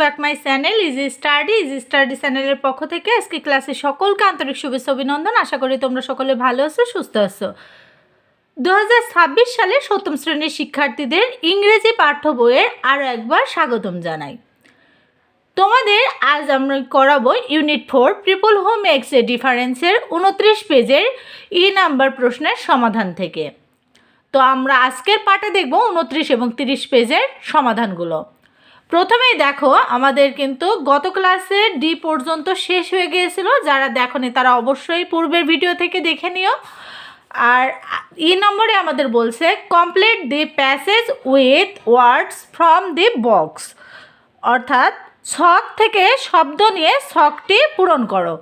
Back my channel, easy study easy study চ্যানেলের পক্ষ থেকে আজকে ক্লাসে সকলকে আন্তরিক শুভেচ্ছা অভিনন্দন। আশা করি তোমরা সকলে ভালো আছো, সুস্থ আছো। দু হাজার ছাব্বিশ সালে সপ্তম শ্রেণির শিক্ষার্থীদের ইংরেজি পাঠ্য বইয়ের আরও একবার স্বাগতম জানাই। তোমাদের আজ আমরা করাবো unit four triple home X A ডিফারেন্সের উনত্রিশ পেজের ই নাম্বার প্রশ্নের সমাধান থেকে। তো আমরা আজকের পাঠে দেখব উনত্রিশ এবং তিরিশ পেজের সমাধানগুলো। প্রথমেই দেখো, আমাদের কিন্তু গত ক্লাসে ডি পর্যন্ত শেষ হয়ে গিয়েছিল। যারা দেখনি, তারা অবশ্যই পূর্বের ভিডিও থেকে দেখে নিও। আর ই নম্বরে আমাদের বলছে complete the passage with words from the box অর্থাৎ, ছক থেকে শব্দ নিয়ে ছকটি পূরণ করো।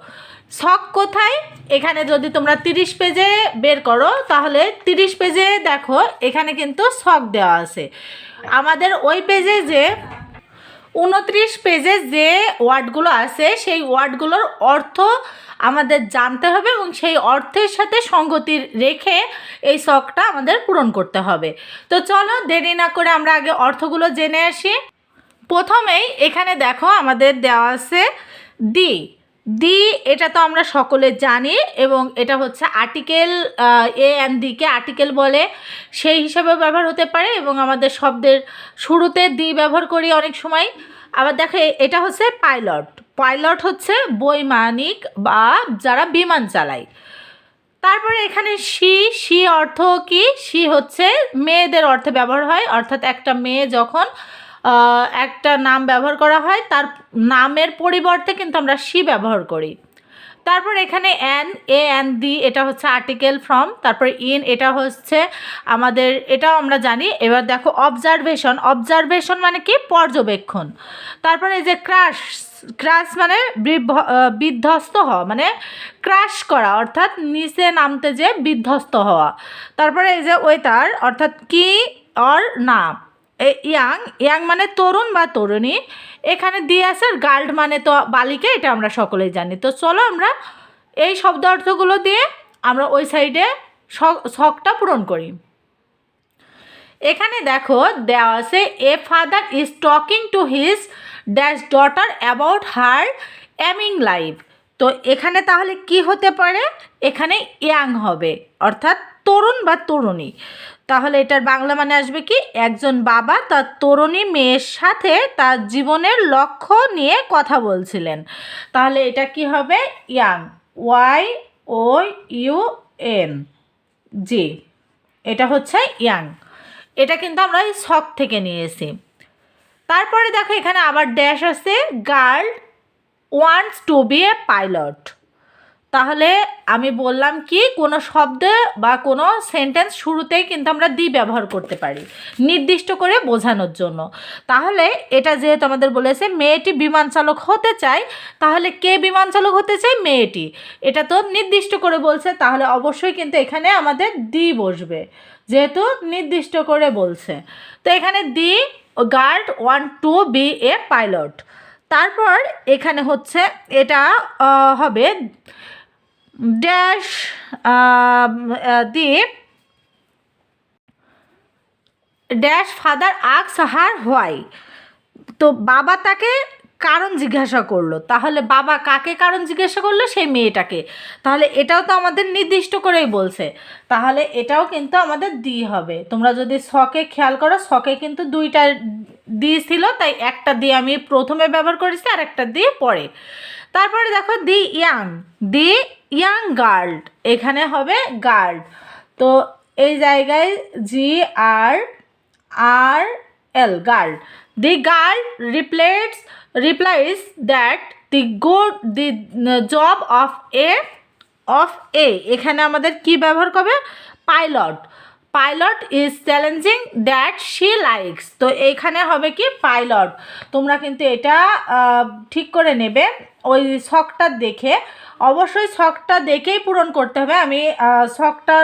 ছক কোথায়? এখানে যদি তোমরা তিরিশ পেজে বের করো, তাহলে তিরিশ পেজে দেখো, এখানে কিন্তু ছক দেওয়া আছে। আমাদের ওই পেজে যে উনত্রিশ পেজে যে ওয়ার্ডগুলো আছে, সেই ওয়ার্ডগুলোর অর্থ আমাদের জানতে হবে এবং সেই অর্থের সাথে সঙ্গতি রেখে এই শখটা আমাদের পূরণ করতে হবে। তো চলো দেরি না করে আমরা আগে অর্থগুলো জেনে আসি। প্রথমেই এখানে দেখো আমাদের দেওয়া আছে দি দি, এটা তো আমরা সকলে জানি এবং এটা হচ্ছে আর্টিকেল এ অ্যান্ড দিকে আর্টিকেল বলে। সেই হিসাবে ব্যবহার হতে পারে এবং আমাদের শব্দের শুরুতে দি ব্যবহার করি অনেক সময়। আবার দেখো, এটা হচ্ছে পাইলট। পাইলট হচ্ছে বৈমানিক বা যারা বিমান চালায়। তারপরে এখানে সি সি অর্থ কি? সি হচ্ছে মেয়েদের অর্থে ব্যবহার হয়। অর্থাৎ একটা মেয়ে যখন একটা নাম ব্যবহার করা হয়, তার নামের পরিবর্তে কিন্তু আমরা সি ব্যবহার করি। তারপর এখানে অ্যান এ অ্যান দি এটা হচ্ছে আর্টিকেল ফ্রম তারপর ইন এটা হচ্ছে আমাদের, এটাও আমরা জানি। এবার দেখো অবজারভেশন অবজারভেশন মানে কি? পর্যবেক্ষণ। তারপরে এই যে ক্রাশ ক্রাশ মানে বিধ্বস্ত হওয়া মানে ক্রাশ করা, অর্থাৎ নিচে নামতে যে বিধ্বস্ত হওয়া। তারপরে এই যে ওয়েতার অর্থাৎ কি অর না। ইয়াং ইয়াং মানে তরুণ বা তরুণী। এখানে দিয়ে আছে গার্ড মানে তো বালিকা, এটা আমরা সকলেই জানি। তো চলো আমরা এই শব্দ অর্থগুলো দিয়ে আমরা ওই সাইডে শখটা পূরণ করি। এখানে দেখো, দেওয়া আছে a father is talking to his dash daughter about her aiming life তো এখানে তাহলে কি হতে পারে? এখানে ইয়াং হবে, অর্থাৎ তরুণ বা তরুণী। তাহলে এটার বাংলা মানে আসবে কি? একজন বাবা তার তরুণী মেয়ের সাথে তার জীবনের লক্ষ্য নিয়ে কথা বলছিলেন। তাহলে এটা কি হবে? Young. Y O U N. G, এটা হচ্ছে ইয়াং। এটা কিন্তু আমরা এই শখ থেকে নিয়েছি। তারপরে দেখো এখানে আবার ড্যাশ আছে girl wants to be a pilot তাহলে আমি বললাম কি, কোনো শব্দ বা কোনো সেন্টেন্স শুরুতেই কিন্তু আমরা দি ব্যবহার করতে পারি, নির্দিষ্ট করে বোঝানোর জন্য। তাহলে এটা যেহেতু আমাদের বলেছে, মেয়েটি বিমান চালক হতে চায়, তাহলে কে বিমান চালক হতে চায়? মেয়েটি। এটা তো নির্দিষ্ট করে বলছে, তাহলে অবশ্যই কিন্তু এখানে আমাদের দি বসবে, যেহেতু নির্দিষ্ট করে বলছে। তো এখানে the guard want to be a pilot তারপর এখানে হচ্ছে এটা হবে ড্যাশ দিয়ে dash father asks her why তো বাবা তাকে কারণ জিজ্ঞাসা করল। তাহলে বাবা কাকে কারণ জিজ্ঞাসা করল? সেই মেয়েটাকে। তাহলে এটাও তো আমাদের নির্দিষ্ট করেই বলছে। তাহলে এটাও কিন্তু আমাদের দি হবে। তোমরা যদি শখে খেয়াল করো, শখে কিন্তু দুইটা দি ছিল তাই একটা দিয়ে আমি প্রথমে ব্যবহার করেছি আর একটা দিয়ে পরে। তারপরে দেখো the young the young guard এখানে হবে গার্ড তো এই জায়গায় G R R L, girl. The girl replace replies that the good, the job of a of a, এখানে আমাদের কি ব্যবহার করবে? Pilot. Pilot is challenging that she likes তো এইখানে হবে কি পাইলট? তোমরা কিন্তু এটা ঠিক করে নেবে। ওই শখটা দেখে। অবশ্যই শখটা দেখেই পূরণ করতে হবে। আমি শখটা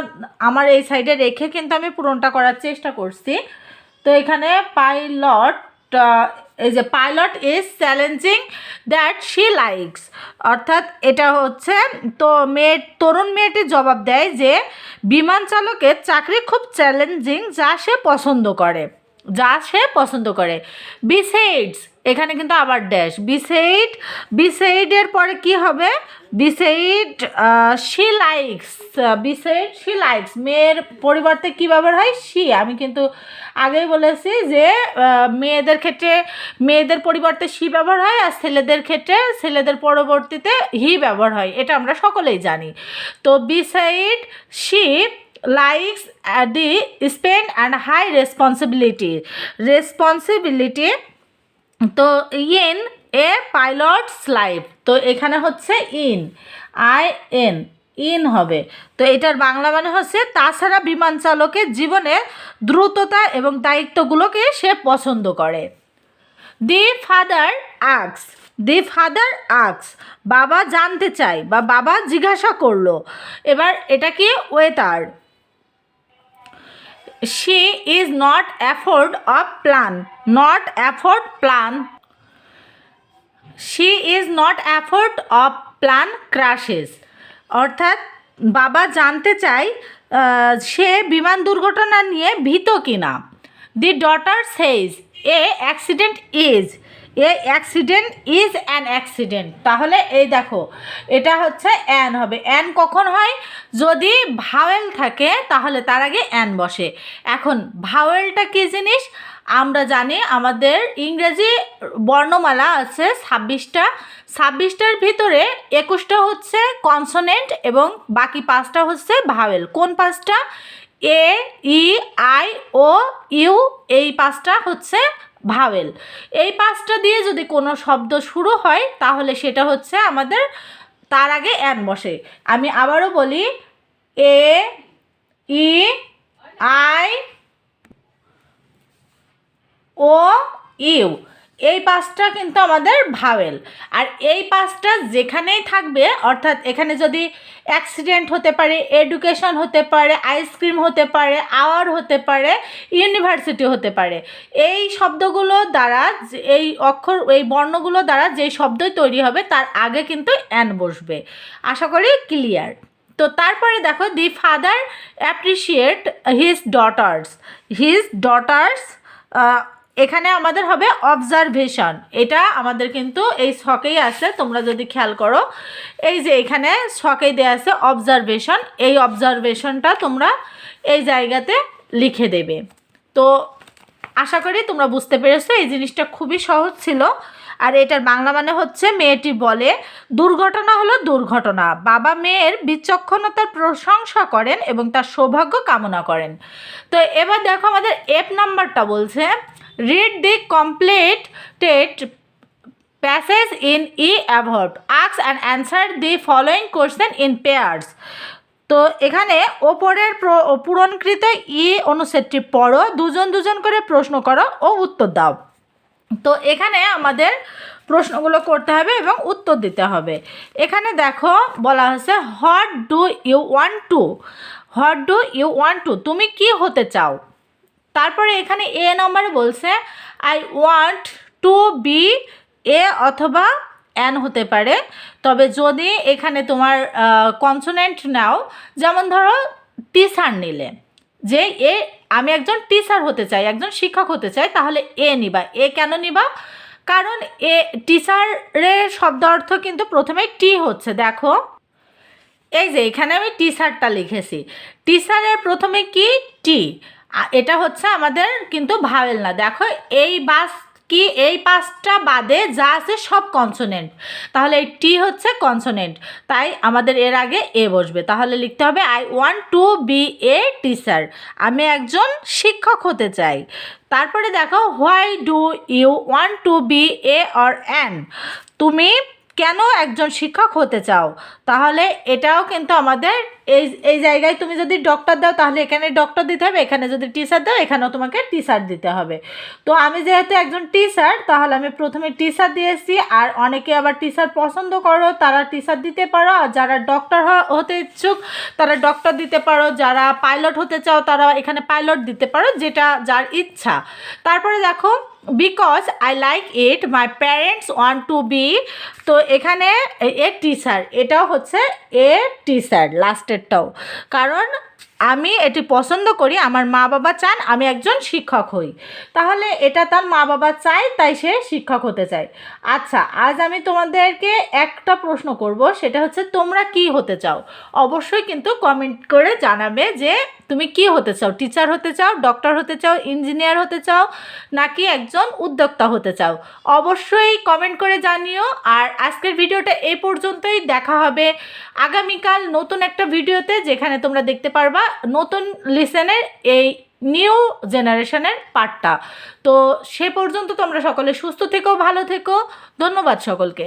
আমার এই সাইডে রেখে কিন্তু আমি পূরণটা করার চেষ্টা করছি। তো এখানে পাইলট এই যে pilot is challenging that she likes অর্থাৎ এটা হচ্ছে তো মেয়ে, তরুণ মেয়েটি জবাব দেয় যে বিমান চালকের চাকরি খুব চ্যালেঞ্জিং যা সে পছন্দ করে। যা সে পছন্দ করে। বিসেইডস এখানে কিন্তু আবার ড্যাশ বিসেইড বিসেইডের পরে কি হবে? Beside she likes beside she likes মেয়ের পরিবর্তে কী ব্যবহার হয়? শি আমি কিন্তু আগেই বলেছি যে মেয়েদের ক্ষেত্রে, মেয়েদের পরিবর্তে শি ব্যবহার হয় আর ছেলেদের ক্ষেত্রে ছেলেদের পরবর্তীতে হি ব্যবহার হয়। এটা আমরা সকলেই জানি। তো beside she likes the spend and high responsibility responsibility তো ইন এ পাইলটস লাইফ তো এখানে হচ্ছে ইন আই এন ইন হবে। তো এটার বাংলা মানে হচ্ছে তাছাড়া বিমান চালকের জীবনে দ্রুততা এবং দায়িত্বগুলোকে সে পছন্দ করে। দি ফাদার আক্স দি ফাদার আক্স বাবা জানতে চায় বা বাবা জিজ্ঞাসা করল। এবার এটা কি waiter she is not afford of plan not afford plan she is not afford of plan crashes অর্থাৎ বাবা জানতে চায় সে বিমান দুর্ঘটনা নিয়ে ভীত কিনা the daughter says a accident is a accident is an accident তাহলে এই দেখো, এটা হচ্ছে অ্যান হবে। অ্যান কখন হয়? যদি ভাওয়েল থাকে, তাহলে তার আগে অ্যান বসে। এখন ভাওয়েলটা কী জিনিস? আমরা জানি আমাদের ইংরেজি বর্ণমালা আছে ছাব্বিশটা। ছাব্বিশটার ভিতরে একুশটা হচ্ছে কনসোনেন্ট এবং বাকি পাঁচটা হচ্ছে ভাওয়েল কোন পাঁচটা? এ ই আই ও ইউ এই পাঁচটা হচ্ছে ভাওয়েল। এই পাঁচটা দিয়ে যদি কোনো শব্দ শুরু হয়, তাহলে সেটা হচ্ছে আমাদের তার আগে অ্যান বসে। আমি আবারও বলি, এ, ই, আই, ও, ইউ। এই পাঁচটা কিন্তু আমাদের ভাওয়েল। আর এই পাঁচটা যেখানেই থাকবে, অর্থাৎ এখানে যদি অ্যাক্সিডেন্ট হতে পারে এডুকেশন হতে পারে আইসক্রিম হতে পারে আওয়ার হতে পারে ইউনিভার্সিটি হতে পারে, এই শব্দগুলো দ্বারা এই অক্ষর, এই বর্ণগুলো দ্বারা যেই শব্দই তৈরি হবে, তার আগে কিন্তু অ্যান বসবে। আশা করি ক্লিয়ার তো তারপরে দেখো the father appreciate his daughter's his daughter's এখানে আমাদের হবে অবজারভেশন এটা আমাদের কিন্তু এই শখেই আছে তোমরা যদি খেয়াল করো। এই যে এখানে শখেই দেওয়া আছে অবজারভেশন এই অবজারভেশনটা তোমরা এই জায়গাতে লিখে দেবে। তো আশা করি তোমরা বুঝতে পেরেছ, এই জিনিসটা খুবই সহজ ছিল। আর এটার বাংলা মানে হচ্ছে মেয়েটি বলে, দুর্ঘটনা হলো দুর্ঘটনা। বাবা মেয়ের বিচক্ষণতার প্রশংসা করেন এবং তার সৌভাগ্য কামনা করেন। তো এবার দেখো আমাদের এফ নাম্বারটা বলছে read the complete TET passage in a adverb acts and answer the following question in pairs তো এখানে ওপরের পূরণকৃত ই অনুচ্ছেদটি পড়ো, দুজন দুজন করে প্রশ্ন করো ও উত্তর দাও। তো এখানে আমাদের প্রশ্নগুলো করতে হবে এবং উত্তর দিতে হবে। এখানে দেখো বলা হচ্ছে what do you want to what do you want to তুমি কি হতে চাও? তারপরে এখানে এ নম্বরে বলছে I want to be a অথবা অ্যান হতে পারে। তবে যদি এখানে তোমার কনসোনেন্ট নাও, যেমন ধরো টিচার নিলে। যে এ, আমি একজন টিচার হতে চাই, একজন শিক্ষক হতে চাই, তাহলে এ নিবা। এ কেন নিবা? কারণ এ টিচারের শব্দ অর্থ কিন্তু প্রথমে টি হচ্ছে, দেখো। এই যে, এখানে আমি টিচারটা লিখেছি। টিচারের প্রথমে কি? টি এটা হচ্ছে আমাদের কিন্তু ভাবেল না দেখো, এই বাস কি এই পাঁচটা বাদে যা আছে সব কনসোনেন্ট তাহলে এই টি হচ্ছে কনসোনেন্ট তাই আমাদের এর আগে এ বসবে। তাহলে লিখতে হবে I want to be a teacher আমি একজন শিক্ষক হতে চাই। তারপরে দেখো why do you want to be a or an তুমি কেন একজন শিক্ষক হতে চাও? তাহলে এটাও কিন্তু আমাদের এই এই জায়গায় তুমি যদি ডক্টর দাও, তাহলে এখানে ডক্টর দিতে হবে, এখানে যদি টিচার দাও, এখানেও তোমাকে টিচার দিতে হবে। তো আমি যেহেতু একজন টিচার তাহলে আমি প্রথমে টিচার দিয়েছি, আর অনেকে আবার টিচার পছন্দ করো, তারা টিচার দিতে পারো, আর যারা ডক্টর হতে ইচ্ছুক, তারা ডক্টর দিতে পারো, যারা পাইলট হতে চাও, তারা এখানে পাইলট দিতে পারো, যেটা যার ইচ্ছা। তারপরে দেখো because I like it my parents want to be তো এখানে এ টিচার এটাও হচ্ছে এ টিচার লাস্টেরটাও কারণ আমি এটি পছন্দ করি, আমার মা বাবা চান আমি একজন শিক্ষক হই। তাহলে এটা তার মা বাবা চায়, তাই সে শিক্ষক হতে চায়। আচ্ছা আজ আমি তোমাদেরকে একটা প্রশ্ন করব, সেটা হচ্ছে তোমরা কি হতে চাও? অবশ্যই কিন্তু কমেন্ট করে জানাবে যে তুমি কি হতে চাও? টিচার হতে চাও ডক্টর হতে চাও ইঞ্জিনিয়ার হতে চাও, নাকি একজন উদ্যোক্তা হতে চাও? অবশ্যই কমেন্ট করে জানিও। আর আজকের ভিডিওটা এই পর্যন্তই, দেখা হবে আগামীকাল নতুন একটা ভিডিওতে, যেখানে তোমরা দেখতে পারবা নতুন লিসেনের এই নিউ জেনারেশনের পার্টটা তো সে পর্যন্ত তোমরা সকলে সুস্থ থেকো, ভালো থেকো। ধন্যবাদ সকলকে।